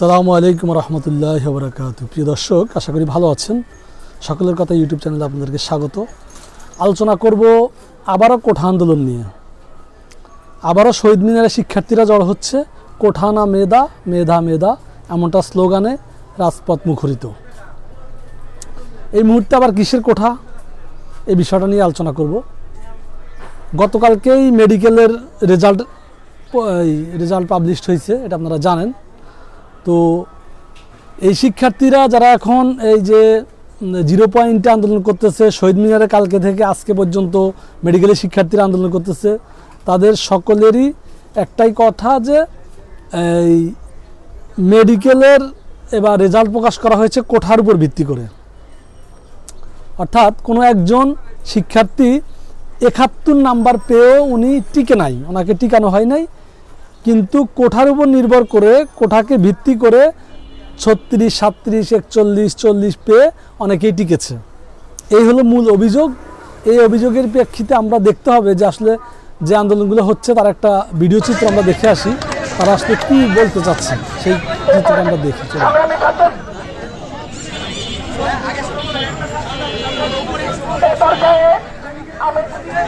সালামু আলাইকুম রহমতুল্লাহ বরকাত প্রিয় দর্শক, আশা করি ভালো আছেন। সকলের কথা ইউটিউব চ্যানেলে আপনাদেরকে স্বাগত। আলোচনা করব আবারও কোঠা আন্দোলন নিয়ে। আবারও শহীদ মিনারে শিক্ষার্থীরা জড় হচ্ছে, কোঠা না মেধা মেধা মেধা, এমনটা স্লোগানে রাজপথ মুখরিত। এই মুহূর্তে আবার কিসের কোঠা? এই বিষয়টা নিয়ে আলোচনা করব। গতকালকেই মেডিকেলের রেজাল্ট রেজাল্ট পাবলিশড হয়েছে, এটা আপনারা জানেন। তো এই শিক্ষার্থীরা যারা এখন এই যে জিরো পয়েন্টে আন্দোলন করতেছে, শহীদ মিনারে কালকে থেকে আজকে পর্যন্ত মেডিকেলের শিক্ষার্থীরা আন্দোলন করতেছে, তাদের সকলেরই একটাই কথা যে, এই মেডিকেলের এবার রেজাল্ট প্রকাশ করা হয়েছে কোঠার উপর ভিত্তি করে। অর্থাৎ কোনো একজন শিক্ষার্থী একাত্তর নাম্বার পেয়েও উনি টিকে নাই, ওনাকে টিকানো হয় নাই। কিন্তু কোঠার উপর নির্ভর করে, কোঠাকে ভিত্তি করে ছত্রিশ, সাতত্রিশ, একচল্লিশ, চল্লিশ পেয়ে অনেকেই টিকেছে। এই হলো মূল অভিযোগ। এই অভিযোগের প্রেক্ষিতে আমরা দেখতে হবে যে আসলে যে আন্দোলনগুলো হচ্ছে, তার একটা ভিডিও চিত্র আমরা দেখে আসি। তারা আসলে কী বলতে চাচ্ছে? সেই চিত্রটা আমরা দেখি।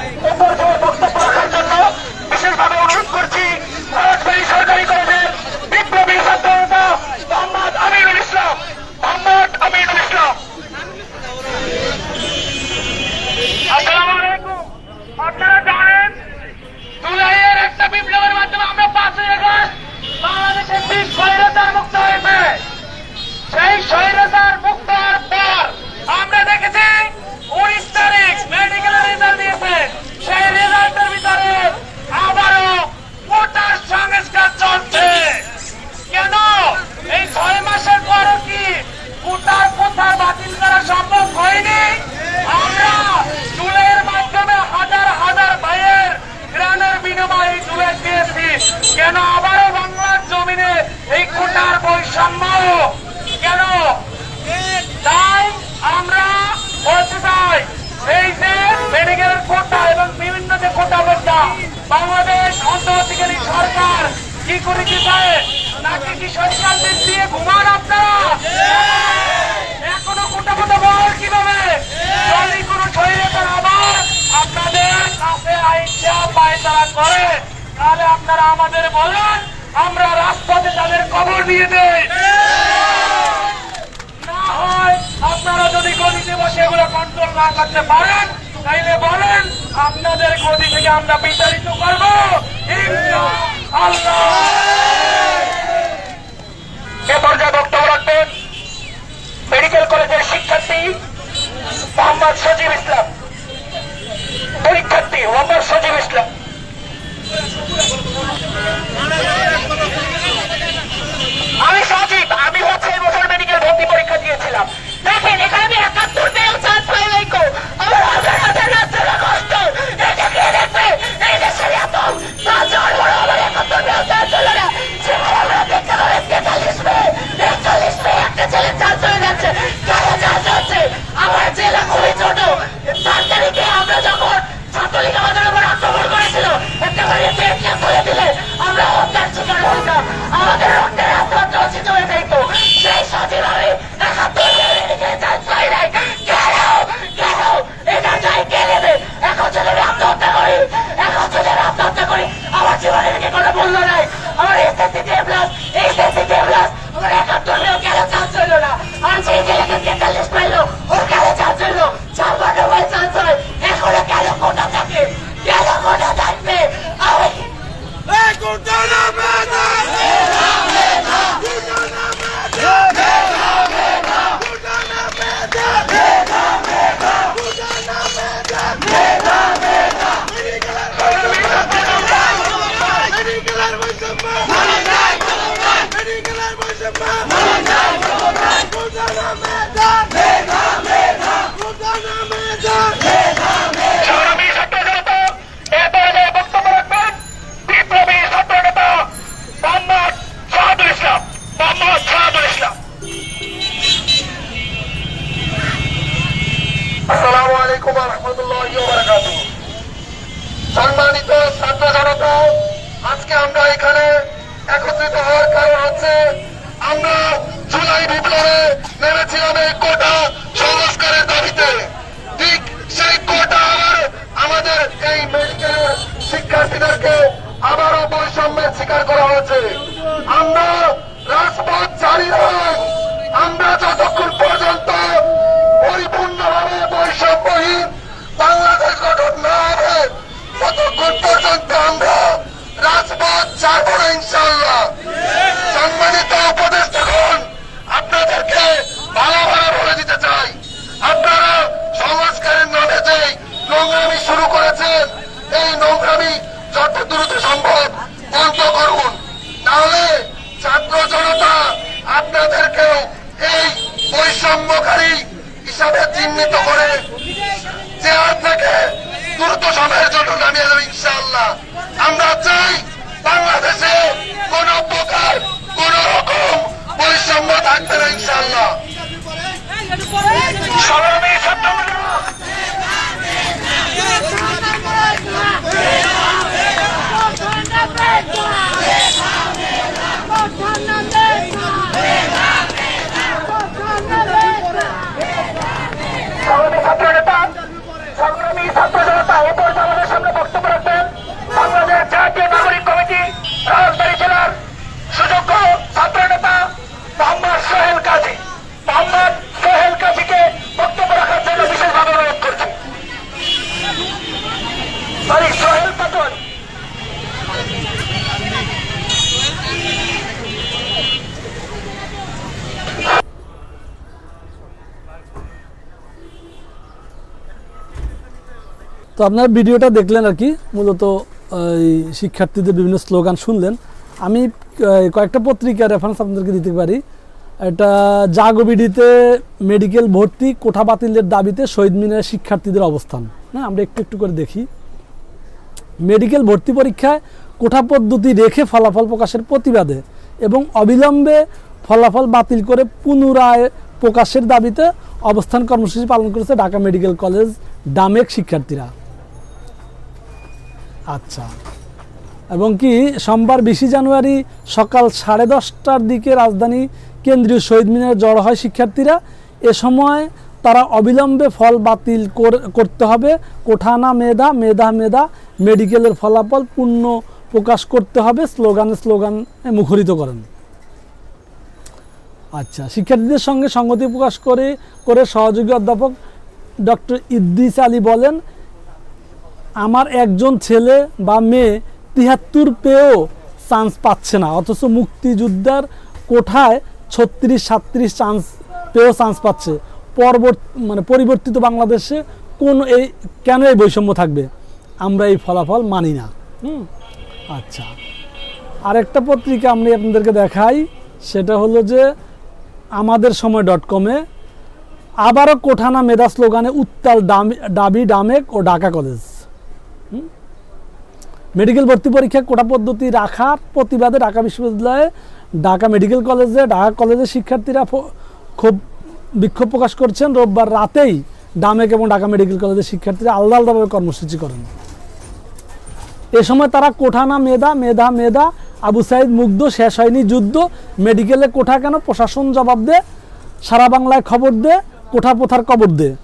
বিশেষভাবে কি করে কি চায় নাকি কি সরকারদের দিয়ে ঘুমান আপনারা? এখনও কোটা কোটা বল কীভাবে? যদি কোনো শরীরের আবার আপনাদের কাছে আইসা পায়তারা করে, তাহলে আপনারা আমাদের বলেন, আমরা রাজপথে তাদের খবর দিয়ে দেই। না হয় আপনারা যদি গদিতে বসে এগুলো কন্ট্রোল না করতে পারেন, তাইলে বলেন, আপনাদের গদি থেকে আমরা বিতাড়িত করব। আল্লাহ এ পর্যায়ে বক্তব্য রাখবেন। মেডিকেল কলেজের শিক্ষার্থী মোহাম্মদ সজীব ইসলাম। পরীক্ষার্থী মোহাম্মদ সজীব ইসলাম। হইতাম আমাদের রক্তের আত্মহত্যা রচিত হয়ে যাইত সেই আমি একাত্তর আমার জীবনের কোনো মূল্য নাই। আমার এসএসসি প্লাস সম্মানিত ছাত্র জনতা, আজকে আমরা এখানে একত্রিত হওয়ার কারণ হচ্ছে আমরা জুলাই বিপ্লবে নেমেছিলাম এই কোটা সংস্কারের দাবিতে। ঠিক সেই কোটা আবার আমাদের এই মেডিকেলের শিক্ষার্থীদেরকে আবারও বৈষম্যের শিকার করা হয়েছে। আমরা রাজপথ জারি আমরা যতক্ষণ তো আপনারা ভিডিওটা দেখলেন আর কি, মূলত শিক্ষার্থীদের বিভিন্ন স্লোগান শুনলেন। আমি কয়েকটা পত্রিকা রেফারেন্স আপনাদেরকে দিতে পারি। এটা জাগবিডিতে মেডিকেল ভর্তি কোঠা বাতিলের দাবিতে শহীদ মিনারের শিক্ষার্থীদের অবস্থান। হ্যাঁ আমরা একটু একটু করে দেখি। মেডিকেল ভর্তি পরীক্ষায় কোঠা পদ্ধতি রেখে ফলাফল প্রকাশের প্রতিবাদে এবং অবিলম্বে ফলাফল বাতিল করে পুনরায় প্রকাশের দাবিতে অবস্থান কর্মসূচি পালন করেছে ঢাকা মেডিকেল কলেজ ডামেক শিক্ষার্থীরা। আচ্ছা। এবং কি, সোমবার বিশে জানুয়ারি সকাল সাড়ে দশটার দিকে রাজধানী কেন্দ্রীয় শহীদ মিনারে জড়ো হয় শিক্ষার্থীরা। এ সময় তারা অবিলম্বে ফল বাতিল করতে হবে। কোঠানা মেধা মেধা মেধা, মেডিকেলের ফলাফল পূর্ণ প্রকাশ করতে হবে, স্লোগানে স্লোগান মুখরিত করেন। আচ্ছা শিক্ষার্থীদের সঙ্গে সঙ্গতি প্রকাশ করে করে সহযোগী অধ্যাপক ডক্টর ইদ্রিস আলী বলেন, আমার একজন ছেলে বা মেয়ে তিহাত্তর পেয়েও চান্স পাচ্ছে না, অথচ মুক্তিযোদ্ধার কোঠায় ছত্রিশ সাত্রিশ চান্স পেয়েও চান্স পাচ্ছে। পরবর্তী মানে পরিবর্তিত বাংলাদেশে কোন এই, কেন এই বৈষম্য থাকবে? আমরা এই ফলাফল মানি না। হুম? আচ্ছা। আরেকটা পত্রিকা আমি আপনাদেরকে দেখাই, সেটা হলো যে আমাদের সময় ডট কমে আবারও কোঠানা মেধা স্লোগানে উত্তাল দাবি ডামেক ও ঢাকা কলেজ? মেডিকেল ভর্তি পরীক্ষা কোটা পদ্ধতি রাখার প্রতিবাদে ঢাকা বিশ্ববিদ্যালয়ে ঢাকা মেডিকেল কলেজে, ঢাকা কলেজের শিক্ষার্থীরা খুব বিক্ষোভ প্রকাশ করছেন। রোববার রাতেই ডামেক এবং ঢাকা মেডিকেল কলেজের শিক্ষার্থীরা আলাদা আলাদাভাবে কর্মসূচি করেন। এ সময় তারা কোঠানা মেধা মেধা মেধা, আবু সাইদ মুগ্ধ, শেষ হয়নি যুদ্ধ, মেডিকেলে কোঠা কেন? প্রশাসন জবাব দে, সারা বাংলায় খবর দে, কোঠা পোথার কবর দে।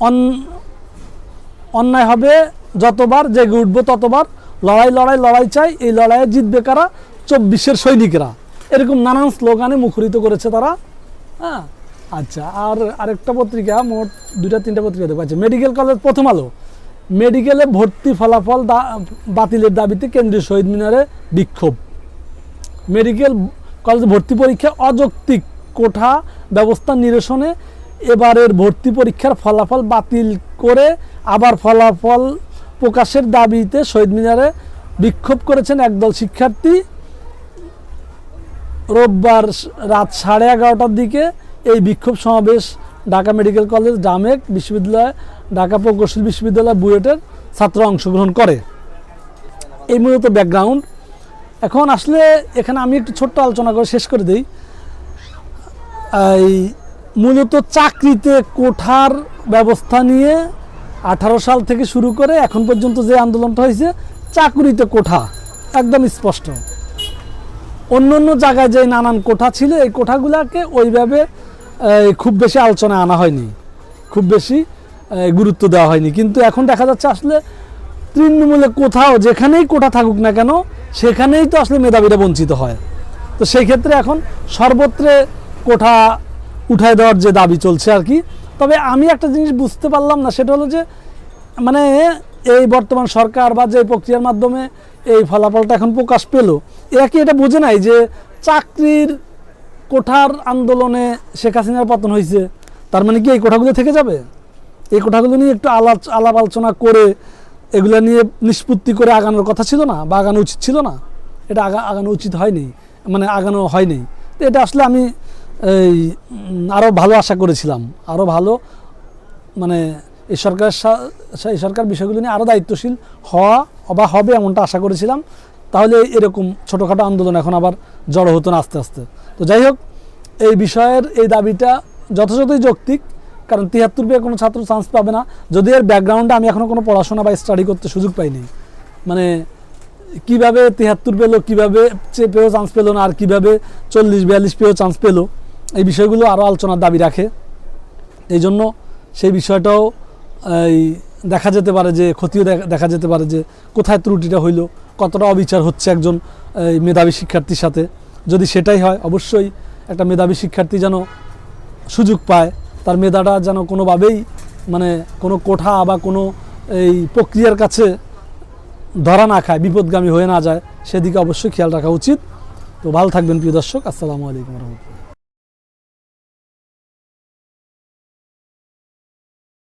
অন- অন্যায় হবে যতবার, জেগে উঠবো ততবার। লড়াই লড়াই লড়াই চাই, এই লড়াইয়ে জিতবে কারা? চব্বিশের সৈনিকরা। এরকম নানান স্লোগানে মুখরিত করেছে তারা। হ্যাঁ। আচ্ছা আর আরেকটা পত্রিকা, মোট দুইটা, তিনটা পত্রিকা দেখো আচ্ছা মেডিকেল কলেজ প্রথম আলো। মেডিকেলে ভর্তি ফলাফল বাতিলের দাবিতে কেন্দ্রীয় শহীদ মিনারে বিক্ষোভ। মেডিকেল কলেজ ভর্তি পরীক্ষা অযৌক্তিক কোঠা ব্যবস্থা নিরসনে এবারের ভর্তি পরীক্ষার ফলাফল বাতিল করে আবার ফলাফল প্রকাশের দাবিতে শহীদ মিনারে বিক্ষোভ করেছেন একদল শিক্ষার্থী। রোববার রাত সাড়ে এগারোটার দিকে এই বিক্ষোভ সমাবেশ ঢাকা মেডিকেল কলেজ, ডামেক বিশ্ববিদ্যালয়, ঢাকা প্রকৌশল বিশ্ববিদ্যালয় বুয়েটের ছাত্র অংশগ্রহণ করে। এই মূলত ব্যাকগ্রাউন্ড এখন আসলে এখানে আমি একটু ছোট্ট আলোচনা করে শেষ করে দিই। এই মূলত চাকরিতে কোঠার ব্যবস্থা নিয়ে আঠারো সাল থেকে শুরু করে এখন পর্যন্ত যে আন্দোলনটা হয়েছে, চাকরিতে কোঠা, একদম স্পষ্ট। অন্য অন্য জায়গায় যে নানান কোঠা ছিল, এই কোঠাগুলোকে ওইভাবে খুব বেশি আলোচনায় আনা হয়নি। খুব বেশি গুরুত্ব দেওয়া হয়নি। কিন্তু এখন দেখা যাচ্ছে আসলে তৃণমূলে কোথাও যেখানেই কোঠা থাকুক না কেন, সেখানেই তো আসলে মেধাবীরা বঞ্চিত হয়। তো সেই ক্ষেত্রে এখন সর্বত্রে কোঠা উঠায় দেওয়ার যে দাবি চলছে আর কি, তবে আমি একটা জিনিস বুঝতে পারলাম না, সেটা হলো যে মানে এই বর্তমান সরকার বা যে প্রক্রিয়ার মাধ্যমে এই ফলাফলটা এখন প্রকাশ পেল, এরা কি এটা বোঝে নাই যে চাকরির কোঠার আন্দোলনে শেখ হাসিনার পতন হয়েছে। তার মানে কি এই কোঠাগুলো থেকে যাবে? এই কোঠাগুলো নিয়ে একটু আলাপ আলাপ আলোচনা করে এগুলো নিয়ে নিষ্পত্তি করে আগানোর কথা ছিল না বা আগানো উচিত ছিল না? এটা আগা, আগানো উচিত হয়নি। মানে আগানো হয়নি। তো এটা আসলে আমি এই আরও ভালো আশা করেছিলাম। আরও ভালো মানে এই সরকার এই সরকার বিষয়গুলো নিয়ে আরও দায়িত্বশীল হওয়া বা হবে এমনটা আশা করেছিলাম। তাহলে এরকম ছোটোখাটো আন্দোলন এখন আবার জড়ো হতো না আস্তে আস্তে। তো যাই হোক, এই বিষয়ের এই দাবিটা যথাযথই যৌক্তিক, কারণ তিয়াত্তর পেয়ে কোনো ছাত্র চান্স পাবে না। যদি এর ব্যাকগ্রাউন্ডে আমি এখনও কোনো পড়াশোনা বা স্টাডি করতে সুযোগ পাইনি। মানে কীভাবে তিয়াত্তর পেল, কীভাবে পেয়েও চান্স পেল না, আর কীভাবে চল্লিশ, বিয়াল্লিশ পেয়েও চান্স পেল, এই বিষয়গুলো আরও আলোচনার দাবি রাখে। এই জন্য সেই বিষয়টাও, এই দেখা যেতে পারে যে, ক্ষতিও দেখা- যেতে পারে যে, কোথায় ত্রুটিটা হইল, কতটা অবিচার হচ্ছে একজন, এই মেধাবী শিক্ষার্থীর সাথে। যদি সেটাই হয়, অবশ্যই একটা মেধাবী শিক্ষার্থী যেন সুযোগ পায়। তার মেধাটা যেন কোনোভাবেই মানে কোনো কোঠা বা কোনো এই প্রক্রিয়ার কাছে ধরা না খায়, বিপদগামী হয়ে না যায়, সেদিকে অবশ্যই খেয়াল রাখা উচিত। তো ভালো থাকবেন প্রিয় দর্শক, আসসালামু আলাইকুম রহমতুল্লাহ।